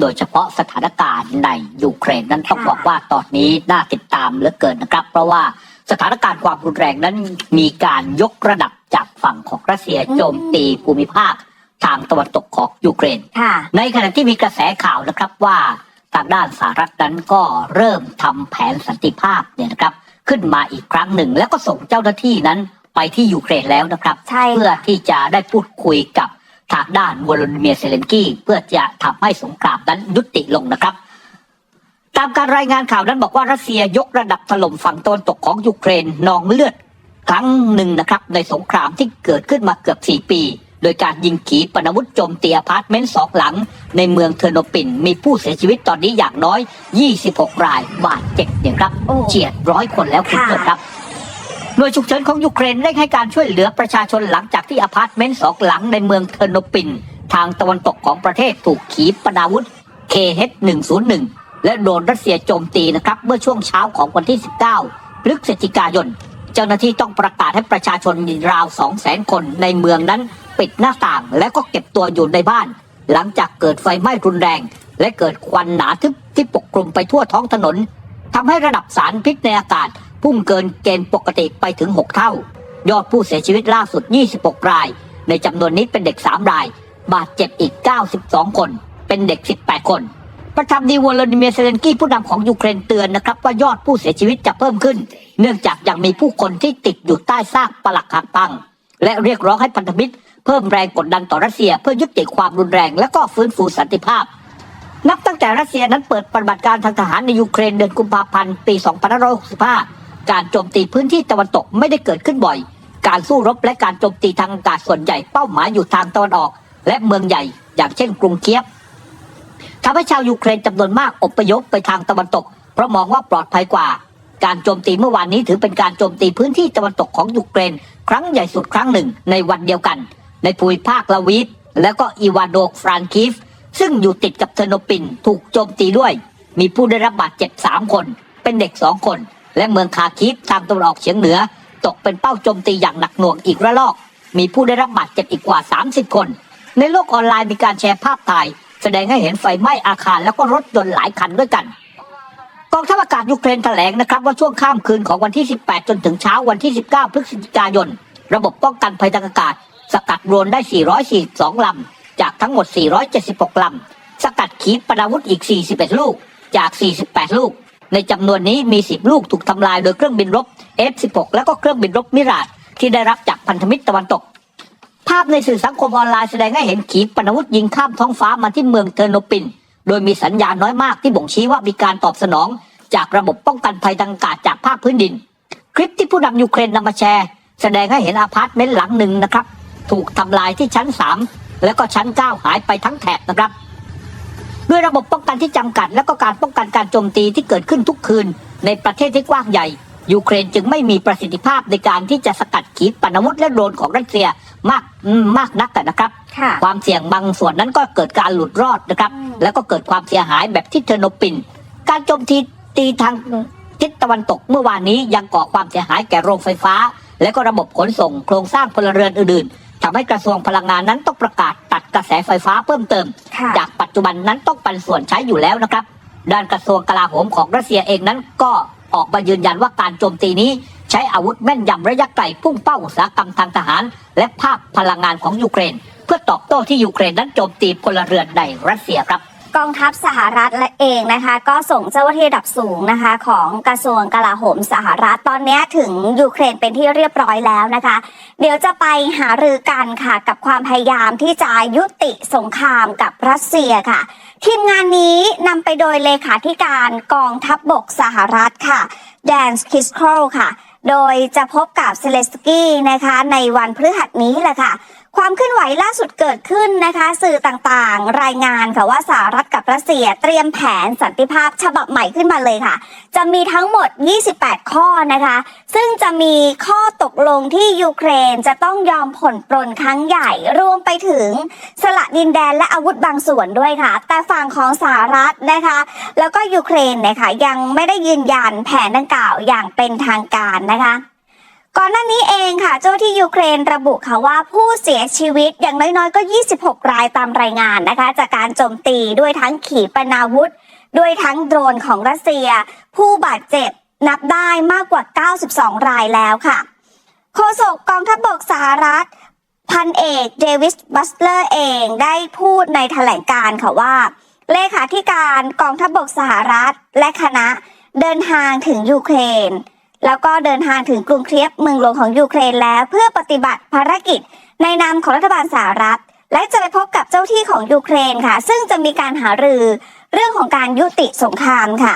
โดยเฉพาะสถานการณ์ในยูเครนนั้นต้องค่ะบอกว่าตอนนี้น่าติดตามเหลือเกินนะครับ เพราะว่าสถานการณ์ความรุนแรงนั้นมีการยกระดับจากฝั่งของรัสเซียโจมตีภูมิภาคทางตะวันตกของยูเครนค่ะในขณะที่มีกระแสข่าวนะครับว่าทางด้านสหรัฐนั้นก็เริ่มทำแผนสันติภาพเนี่ยนะครับ ขึ้นมาอีกครั้งหนึ่ง แล้วก็ส่งเจ้าหน้าที่นั้นไปที่ยูเครนแล้วนะครับใช่เพื่อที่จะได้พูดคุยกับ ทางด้านวลาดิเมียร์เซเลนกี้เพื่อจะทำให้สงครามนั้นยุติลงนะครับ ตามการรายงานข่าวนั้นบอกว่ารัสเซียยกระดับถล่มฝั่งตะวันตกของยูเครนนองเลือดครั้งหนึ่งนะครับ ในสงครามที่เกิดขึ้นมาเกือบ 4 ปี โดยการยิงขีปนาวุธโจมตีอพาร์ตเมนต์สองหลัง ในเมืองเทอร์โนปินมีผู้เสียชีวิตตอนนี้อย่างน้อย 26 รายบาดเจ็บเนี่ยครับโอ้เฉียดร้อยคนแล้วคุณผู้ชมครับ หน่วยฉุกเฉินของยูเครนได้ให้การช่วยเหลือประชาชนหลังจากที่อพาร์ตเมนต์สองหลังในเมืองเทอร์โนปิน ทางตะวันตกของประเทศถูกขีปนาวุธ KH-101 และโดนรัสเซียโจมตีนะครับ เมื่อช่วงเช้าของวันที่ 19พฤศจิกายน เจ้าหน้าที่ต้องประกาศให้ประชาชนราว 200,000 คนในเมืองนั้นปิดหน้าต่างและก็เก็บตัวอยู่ในบ้าน หลังจากเกิดไฟไหม้รุนแรง และเกิดควันหนาทึบที่ปกคลุมไปทั่วท้องถนนทำให้ระดับสารพิษในอากาศ พุ่งเกินเกณฑ์ปกติไปถึง 6 เท่า ยอดผู้เสียชีวิตล่าสุด 26 ราย ในจำนวนนี้เป็นเด็ก 3 ราย บาดเจ็บอีก 92 คน เป็นเด็ก 18 คน ประธานดีวลาดิเมียเซเลนกี้ผู้นำของยูเครนเตือนนะครับว่ายอดผู้เสียชีวิตจะเพิ่มขึ้น เนื่องจากยังมีผู้คนที่ติดอยู่ใต้ซากปลักหักพัง และเรียกร้องให้พันธมิตร เพิ่มแรงกดดันต่อรัสเซียเพื่อยุติความรุนแรง และก็ฟื้นฟูสันติภาพนับตั้งแต่รัสเซียนั้นเปิดปฏิบัติการทางทหารในยูเครนเดือนกุมภาพันธ์ปี 2565 การโจมตีพื้นที่ตะวันตกไม่ได้เกิดขึ้นบ่อย การสู้รบและการโจมตีทางอากาศส่วนใหญ่เป้าหมายอยู่ทางตะวันออก และเมืองใหญ่ อย่างเช่นกรุงเคียฟทำให้ชาวยูเครนจำนวนมากอพยพไปทางตะวันตก เพราะมองว่าปลอดภัยกว่า การโจมตีเมื่อวานนี้ถือเป็นการโจมตีพื้นที่ตะวันตกของยูเครน ครั้งใหญ่สุดครั้งหนึ่งในวันเดียวกัน ในภูมิภาคลาวีฟและก็อีวานโดฟรานคิฟ ซึ่งอยู่ติดกับเทอร์โนปินถูกโจมตีด้วย มีผู้ได้รับบาดเจ็บ3คน เป็นเด็ก 2 คน และเมืองคาคิฟทางตะวันออกเฉียงเหนือ ตกเป็นเป้าโจมตีอย่างหนักหน่วงอีกระลอก มีผู้ได้รับบาดเจ็บอีกกว่า 30 คน ในโลกออนไลน์มีการแชร์ภาพถ่าย แสดงให้เห็นไฟไหม้อาคารแล้วก็รถยนต์หลายคันด้วยกันกองทัพอากาศยูเครนแถลงนะครับว่าช่วงข้ามคืนของวันที่ 18 จนถึงเช้าวันที่ 19 พฤศจิกายน ระบบป้องกันภัยทางอากาศ สกัดโดรนได้ 442 ลำ จากทั้งหมด 476 ลำ สกัดขีปนาวุธอีก 41 ลูก จาก 48 ลูก ในจำนวนนี้มี 10 ลูกถูกทำลายโดยเครื่องบินรบ F16 แล้วก็เครื่องบินรบมิราดที่ได้รับจากพันธมิตรตะวันตก ภาพในสื่อสังคมออนไลน์แสดงให้เห็นขีปนาวุธยิงข้ามท้องฟ้ามาที่เมืองเทอร์โนปิน โดยมีสัญญาณน้อยมากที่บ่งชี้ว่ามีการตอบสนอง จากระบบป้องกันภัยทางอากาศจากภาคพื้นดิน คลิปที่ผู้นำยูเครนนำมาแชร์ แสดงให้เห็นอาพาร์ตเมนต์หลังหนึ่งนะครับ ถูกทำลายที่ชั้น 3 แล้วก็ชั้น 9 หายไปทั้งแถบนะครับ ด้วยระบบป้องกันที่จำกัด และก็การป้องกันการโจมตีที่เกิดขึ้นทุกคืน ในประเทศที่กว้างใหญ่ ยูเครนจึงไม่มีประสิทธิภาพในการที่จะสกัดขีปนาวุธและโดรนของรัสเซียมากอืมมากนักนะครับค่ะความเสี่ยงบางส่วนนั้นก็เกิดการหลุดรอดนะครับอืมแล้วก็เกิดความเสียหายแบบที่เทอร์โนปิน การโจมตีตีทางทิศตะวันตกเมื่อวานนี้ยังก่อความเสียหายแก่โรงไฟฟ้า และก็ระบบขนส่งโครงสร้างพลเรือนอื่นๆ ทำให้กระทรวงพลังงานนั้นต้องประกาศตัดกระแสไฟฟ้าเพิ่มเติม ค่ะจากปัจจุบันนั้นต้องปันส่วนใช้อยู่แล้วนะครับ ด้านกระทรวงกลาโหมของรัสเซียเองนั้นก็ออกมายืนยันว่าการโจมตีนี้ ใช้อาวุธแม่นยำระยะไกลพุ่งเป้าอุตสาหกรรมทางทหาร และภาคพลังงานของยูเครน เพื่อตอบโต้ที่ยูเครนนั้นโจมตีพลเรือนในรัสเซียครับ กองทัพสหรัฐและเองนะคะ ก็ส่งเจ้าหน้าที่ระดับสูงนะคะ ของกระทรวงกลาโหมสหรัฐตอนนี้ถึงยูเครนเป็นที่เรียบร้อยแล้วนะคะ เดี๋ยวจะไปหารือกันค่ะกับความพยายามที่จะยุติสงครามกับรัสเซียค่ะ ทีมงานนี้นำไปโดยเลขาธิการกองทัพบบกสหรัฐค่ะแดนสคิสโคลค่ะ โดยจะพบกับเซเลสกี้นะคะในวันพฤหัสนี้แหละค่ะ ความเคลื่อนไหวล่าสุดเกิดขึ้นนะคะ สื่อต่างๆ รายงานค่ะว่าสหรัฐกับรัสเซียเตรียมแผนสันติภาพฉบับใหม่ขึ้นมาเลยค่ะ จะมีทั้งหมด 28 ข้อนะคะ ซึ่งจะมีข้อตกลงที่ยูเครนจะต้องยอมผ่อนปรนครั้งใหญ่ รวมไปถึงสละดินแดนและอาวุธบางส่วนด้วยค่ะ แต่ฝั่งของสหรัฐนะคะ แล้วก็ยูเครนนี่ยค่ะยังไม่ได้ยืนยันแผนดังกล่าวอย่างเป็นทางการนะคะ ก่อนหน้านี้เองค่ะ เจ้าที่ยูเครนระบุค่ะว่าผู้เสียชีวิตอย่างน้อยๆก็ 26 รายตามรายงานนะคะ จากการโจมตีด้วยทั้งขีปนาวุธ ด้วยทั้งโดรนของรัสเซีย ผู้บาดเจ็บนับได้มากกว่า 92 รายแล้วค่ะ โฆษกกองทัพบกสหรัฐ พันเอกเดวิสบัสเลอร์เองได้พูดในแถลงการ์ค่ะว่า เลขาธิการกองทัพบกสหรัฐและคณะเดินทางถึงยูเครน แล้วก็เดินทางถึงกรุงเคียฟเมืองหลวงของยูเครนแล้ว เพื่อปฏิบัติภารกิจในนามของรัฐบาลสหรัฐ และจะไปพบกับเจ้าที่ของยูเครนค่ะ ซึ่งจะมีการหารือเรื่องของการยุติสงครามค่ะ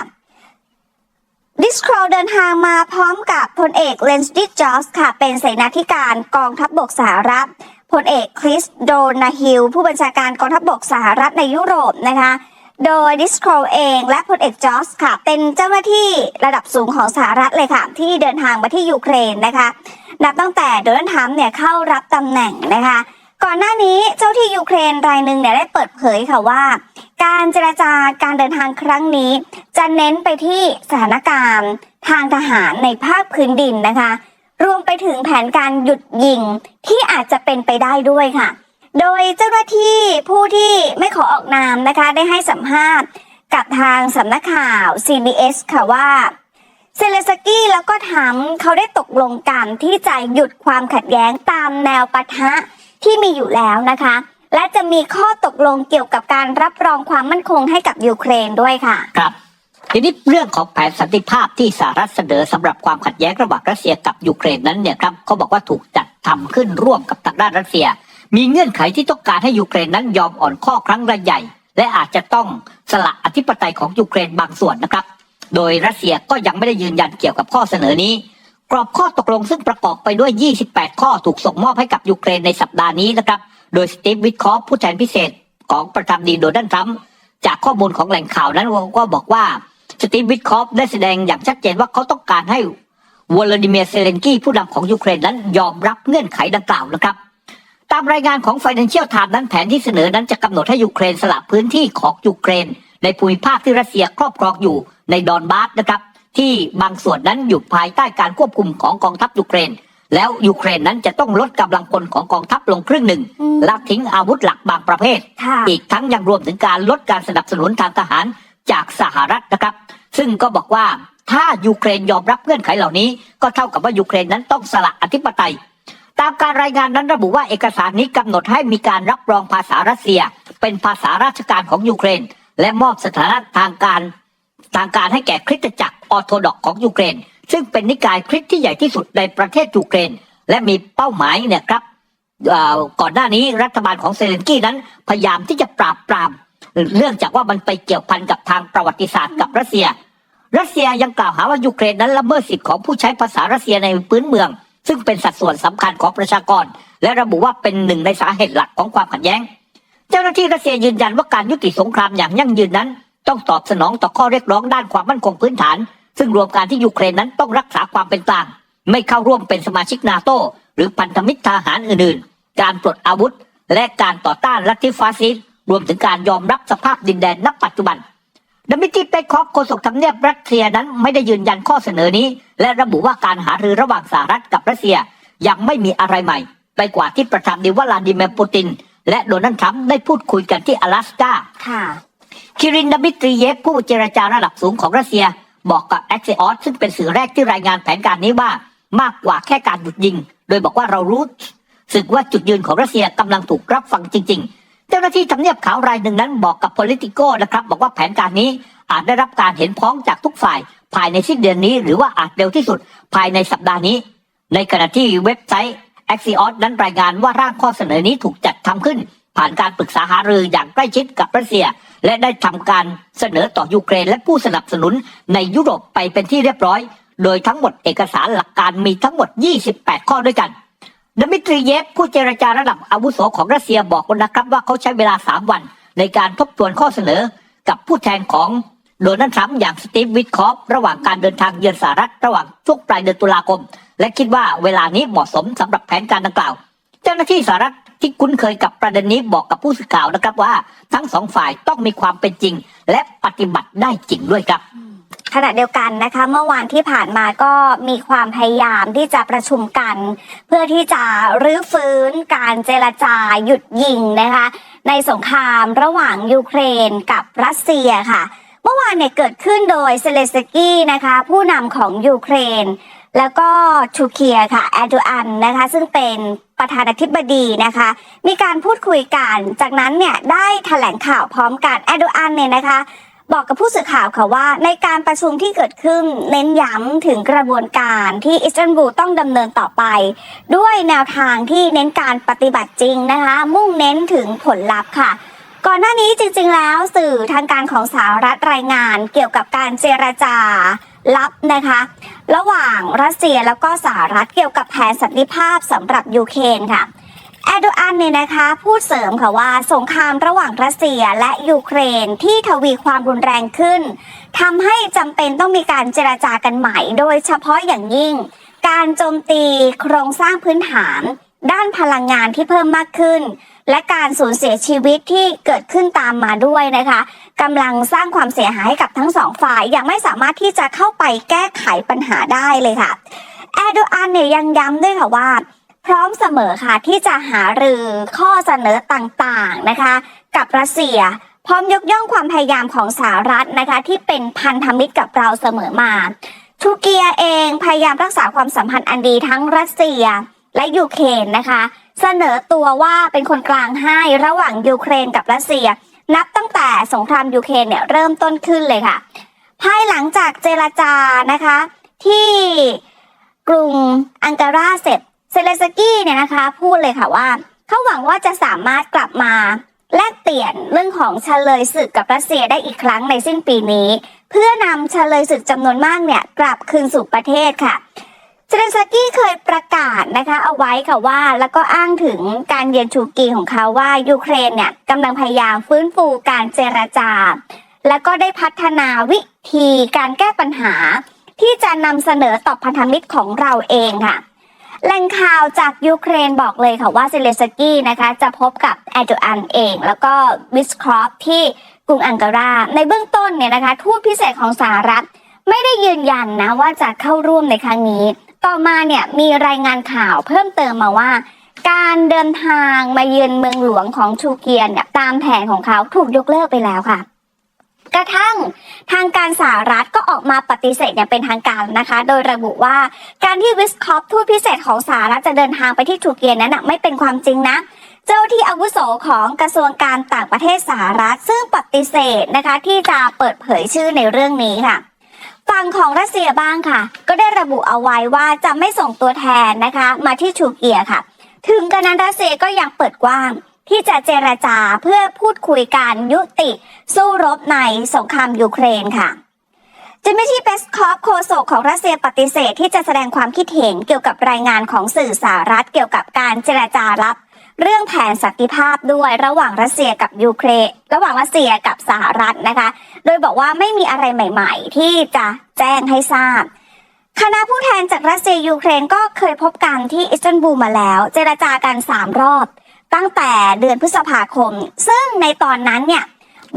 ดิสโครเดินทางมาพร้อมกับพลเอกเลนส์ดิจอสค่ะ เป็นเสนาธิการกองทัพบบกสหรัฐพลเอกคริสโดนาฮิลผู้บัญชาการกองทัพบบกสหรัฐในยุโรปนะคะ โดยดิสโครเองและพลเอกจอสค่ะ เป็นเจ้าหน้าที่ระดับสูงของสหรัฐเลยค่ะ ที่เดินทางมาที่ยูเครนนะคะ นับตั้งแต่โดนัลด์ทรัมป์เนี่ยเข้ารับตำแหน่งนะคะ ก่อนหน้านี้เจ้าที่ยูเครนรายหนึ่งเนี่ยได้เปิดเผยค่ะว่า การเจรจาการเดินทางครั้งนี้ จะเน้นไปที่สถานการณ์ทางทหารในภาคพื้นดินนะคะ รวมไปถึงแผนการหยุดยิงที่อาจจะเป็นไปได้ด้วยค่ะ โดยเจ้าหน้าที่ผู้ที่ไม่ขอออกนามนะคะได้ให้สัมภาษณ์กับทางสำนักข่าว CBS ค่ะว่าเซเลสกี้แล้วก็ทรัมเขาได้ตกลงกันที่จะหยุดความขัดแย้งตามแนวปะทะที่มีอยู่แล้วนะคะ และจะมีข้อตกลงเกี่ยวกับการรับรองความมั่นคงให้กับยูเครนด้วยค่ะครับทีนี้เรื่องของแผนสันติภาพที่สหรัฐเสนอสำหรับความขัดแย้งระหว่างรัสเซียกับยูเครนนั้นเนี่ยครับเขาบอกว่าถูกจัดทำขึ้นร่วมกับทางด้านรัสเซีย มีเงื่อนไขที่ต้องการให้ยูเครนนั้นยอมอ่อนข้อครั้งระใหญ่ และอาจจะต้องสละอธิปไตยของยูเครนบางส่วนนะครับ โดยรัสเซียก็ยังไม่ได้ยืนยันเกี่ยวกับข้อเสนอนี้ กรอบข้อตกลงซึ่งประกอบไปด้วย 28 ข้อถูกส่งมอบให้กับยูเครนในสัปดาห์นี้นะครับ โดยสตีฟวิทคอฟผู้แทนพิเศษของประธานาธิบดีโดนัลด์ทรัมป์จากข้อมูลของแหล่งข่าวนั้นก็บอกว่าสตีฟวิทคอฟได้แสดงอย่างชัดเจนว่าเขาต้องการให้วลาดิเมียร์เซเลนกี้ผู้นำของยูเครนนั้นยอมรับเงื่อนไขดังกล่าวนะครับ ตามรายงานของ Financial Times นั้นแผนที่เสนอนั้นจะกำหนดให้ยูเครนสละพื้นที่ของยูเครน ในภูมิภาคที่รัสเซียครอบครองอยู่ในดอนบาสนะครับ ที่บางส่วนนั้นอยู่ภายใต้การควบคุมของกองทัพยูเครน แล้วยูเครนนั้นจะต้องลดกำลังพลของกองทัพลงครึ่งหนึ่งอืมละทิ้งอาวุธหลักบางประเภทค่ะอีกทั้งยังรวมถึงการลดการสนับสนุนทางทหารจากสหรัฐนะครับ ซึ่งก็บอกว่าถ้ายูเครนยอมรับเงื่อนไขเหล่านี้ ก็เท่ากับว่ายูเครนนั้นต้องสละอธิปไตย ตามการรายงานนั้นระบุว่าเอกสารนี้กำหนดให้มีการรับรองภาษารัสเซีย เป็นภาษาราชการของยูเครน และมอบสถานะทางการทางการให้แก่คริสตจักรออโธดอกของยูเครน ซึ่งเป็นนิกายคริสต์ที่ใหญ่ที่สุดในประเทศยูเครน และมีเป้าหมายเนี่ยครับก่อนหน้านี้รัฐบาลของเซเลนกี้นั้น พยายามที่จะปราบปรามเรื่องจากว่ามันไปเกี่ยวพันกับทางประวัติศาสตร์กับรัสเซีย รัสเซียยังกล่าวหาว่ายูเครนนั้นละเมิดสิทธิของผู้ใช้ภาษารัสเซียในพื้นเมือง ซึ่งเป็นสัดส่วนสำคัญของประชากร และระบุว่าเป็นหนึ่งในสาเหตุหลักของความขัดแย้ง เจ้าหน้าที่รัสเซียยืนยันว่าการยุติสงครามอย่างยั่งยืนนั้น ต้องตอบสนองต่อข้อเรียกร้องด้านความมั่นคงพื้นฐาน ซึ่งรวมการที่ยูเครนนั้นต้องรักษาความเป็นกลาง ไม่เข้าร่วมเป็นสมาชิกนาโตหรือพันธมิตรทหารอื่นๆ การปลดอาวุธ และการต่อต้านลัทธิฟาสซิสรวมถึงการยอมรับสภาพดินแดนณปัจจุบัน ดมิตรีเปคอฟโฆษกทำเนียบรัสเซียนั้นไม่ได้ยืนยันข้อเสนอนี้ และระบุว่าการหารือระหว่างสหรัฐกับรัสเซียยังไม่มีอะไรใหม่ ไปกว่าที่ประธานาธิบดีวลาดิเมียร์ปูติน และโดนัลด์ทรัมป์ได้พูดคุยกันที่阿拉สกาค่ะ คิรินดมิตรีเยฟผู้เจรจาระดับสูงของรัสเซีย บอกกับแอ x ซ o อสซึ่งเป็นสื่อแรกที่รายงานแผนการนี้ว่ามากกว่าแค่การหยุดยิง โดยบอกว่าเรารู้สึกว่าจุดยืนของรัสเซียกำลังถูกรับฟังจริง ๆ เจ้าหน้าที่ทำเนียบขาวรายหนึ่งนั้นบอกกับ Politico นะครับบอกว่าแผนการนี้อาจได้รับการเห็นพ้องจากทุกฝ่าย ภายในสิ้นเดือนนี้ หรือว่าอาจเร็วที่สุดภายในสัปดาห์นี้ ในขณะที่เว็บไซต์ Axios นั้นรายงานว่าร่างข้อเสนอนี้ถูกจัดทำขึ้น ผ่านการปรึกษาหารืออย่างใกล้ชิดกับรัสเซีย และได้ทำการเสนอต่อยูเครน และผู้สนับสนุนในยุโรปไปเป็นที่เรียบร้อย โดยทั้งหมดเอกสารหลักการมีทั้งหมด 28 ข้อด้วยกัน ดมิตรีเยฟผู้เจรจาระดับอาวุโสของรัสเซียบอกนะครับว่าเขาใช้เวลา 3 วัน ในการทบทวนข้อเสนอกับผู้แทนของโดนัลด์ทรัมป์อย่างสตีฟวิทคอฟระหว่างการเดินทางเยือนสหรัฐระหว่างช่วงปลายเดือนตุลาคม และคิดว่าเวลานี้เหมาะสมสำหรับแผนการดังกล่าว เจ้าหน้าที่สหรัฐที่คุ้นเคยกับประเด็นนี้บอกกับผู้สื่อข่าวนะครับว่า ทั้งสองฝ่ายต้องมีความเป็นจริง และปฏิบัติได้จริงด้วยครับ ขณะเดียวกันนะคะเมื่อวานที่ผ่านมาก็มีความพยายามที่จะประชุมกัน เพื่อที่จะรื้อฟื้นการเจรจาหยุดยิงนะคะในสงครามระหว่างยูเครนกับรัสเซียค่ะ เมื่อวานเนี่ยเกิดขึ้นโดยเซเลสกี้นะคะผู้นำของยูเครน แล้วก็ทูเคียค่ะแอร์โดอันนะคะซึ่งเป็นประธานาธิบดีนะคะ มีการพูดคุยกันจากนั้นเนี่ยได้แถลงข่าวพร้อมกันแอร์โดอันเนี่ยนะคะ บอกกับผู้สื่อข่าวค่ะว่า ในการประชุมที่เกิดขึ้นเน้นย้ำถึงกระบวนการที่อิสตันบูลต้องดำเนินต่อไป ด้วยแนวทางที่เน้นการปฏิบัติจริงนะคะ มุ่งเน้นถึงผลลัพธ์ค่ะ ก่อนหน้านี้จริงๆแล้วสื่อทางการของสหรัฐรายงานเกี่ยวกับการเจรจาลับนะคะ ระหว่างรัสเซียแล้วก็สหรัฐเกี่ยวกับแผนสันติภาพสำหรับยูเครนค่ะ แอร์โดอันเนี่ยนะคะพูดเสริมค่ะว่าสงครามระหว่างรัสเซียและยูเครนที่ทวีความรุนแรงขึ้นทำให้จำเป็นต้องมีการเจราจากันใหม่ โดยเฉพาะอย่างยิ่ง การโจมตีโครงสร้างพื้นฐาน ด้านพลังงานที่เพิ่มมากขึ้น และการสูญเสียชีวิตที่เกิดขึ้นตามมาด้วยนะคะกำลังสร้างความเสียหายให้กับทั้งสองฝ่ายยังไม่สามารถที่จะเข้าไปแก้ไขปัญหาได้เลยค่ะแอร์โดอันเนี่ยยังย้ำด้วยค่ะว่า พร้อมเสมอค่ะที่จะหารือข้อเสนอต่างๆนะคะ กับรัสเซีย พร้อมยกย่องความพยายามของสหรัฐนะคะที่เป็นพันธมิตรกับเราเสมอมาทูเกียเองพยายามรักษาความสัมพันธ์อันดีทั้งรัสเซียและยูเครนนะคะ เสนอตัวว่าเป็นคนกลางให้ระหว่างยูเครนกับรัสเซีย นับตั้งแต่สงครามยูเครนเนี่ยเริ่มต้นขึ้นเลยค่ะ ภายหลังจากเจรจานะคะที่กรุงอังการาเสร็จ เซเลสกี้เนี่ยนะคะพูดเลยค่ะว่าเขาหวังว่าจะสามารถกลับมาแลกเปลี่ยนเรื่องของเฉลยศึกกับรัสเซียได้อีกครั้งในสิ้นปีนี้ เพื่อนำเฉลยศึกจำนวนมากเนี่ยกลับคืนสู่ประเทศค่ะเซเลนสกี้เคยประกาศนะคะเอาไว้ค่ะว่า แล้วก็อ้างถึงการเยือนชูกีของเขาว่ายูเครนเนี่ยกำลังพยายามฟื้นฟูการเจรจา แล้วก็ได้พัฒนาวิธีการแก้ปัญหา ที่จะนำเสนอต่อพันธมิตรของเราเองค่ะ แหล่งข่าวจากยูเครนบอกเลยค่ะว่าเซเลสกี้นะคะจะพบกับแอร์โดอันเอง แล้วก็วิสครอฟที่กรุงอังการา ในเบื้องต้นเนี่ยนะคะทูตพิเศษของสหรัฐ ไม่ได้ยืนยันนะว่าจะเข้าร่วมในครั้งนี้ ต่อมาเนี่ยมีรายงานข่าวเพิ่มเติมมาว่า การเดินทางมาเยือนเมืองหลวงของชูเกียนเนี่ยตามแผนของเขาถูกยกเลิกไปแล้วค่ะ กระทั่งทางการสหรัฐก็ออกมาปฏิเสธอย่างเป็นทางการนะคะ โดยระบุว่าการที่วิสคอปทูตพิเศษของสหรัฐจะเดินทางไปที่ทูเกียนั้นไม่เป็นความจริงนะเจ้าที่อาวุโสของกระทรวงการต่างประเทศสหรัฐ ซึ่งปฏิเสธนะคะที่จะเปิดเผยชื่อในเรื่องนี้ค่ะฝั่งของรัสเซียบ้างค่ะ ก็ได้ระบุเอาไว้ว่าจะไม่ส่งตัวแทนนะคะ มาที่ชูเกียค่ะ ถึงกระนั้นรัสเซียก็ยังเปิดกว้าง ที่จะเจรจาเพื่อพูดคุยการยุติสู้รบในสงครามยูเครนค่ะจิมิที่เปสคอฟโฆษกของรัสเซียปฏิเสธที่จะแสดงความคิดเห็นเกี่ยวกับรายงานของสื่อสหรัฐเกี่ยวกับการเจรจารับ เรื่องแผนสันติภาพด้วยระหว่างรัสเซียกับยูเครน ระหว่างรัสเซียกับสหรัฐนะคะ โดยบอกว่าไม่มีอะไรใหม่ ๆ ที่จะแจ้งให้ทราบคณะผู้แทนจากรัสเซียยูเครนก็เคยพบกันที่อิสตันบูลมาแล้ว เจรจากัน 3 รอบ ตั้งแต่เดือนพฤษภาคม ซึ่งในตอนนั้นเนี่ย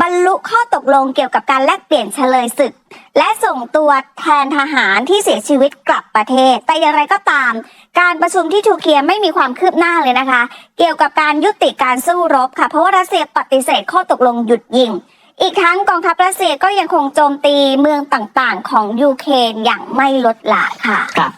บรรลุข้อตกลงเกี่ยวกับการแลกเปลี่ยนเฉลยศึก และส่งตัวแทนทหารที่เสียชีวิตกลับประเทศ แต่อย่างไรก็ตาม การประชุมที่ทูเคียไม่มีความคืบหน้าเลยนะคะ เกี่ยวกับการยุติการสู้รบค่ะ เพราะว่ารัสเซียปฏิเสธข้อตกลงหยุดยิง อีกทั้งกองทัพรัสเซียก็ยังคงโจมตีเมืองต่างๆ ของยูเครนอย่างไม่ลดละค่ะครับ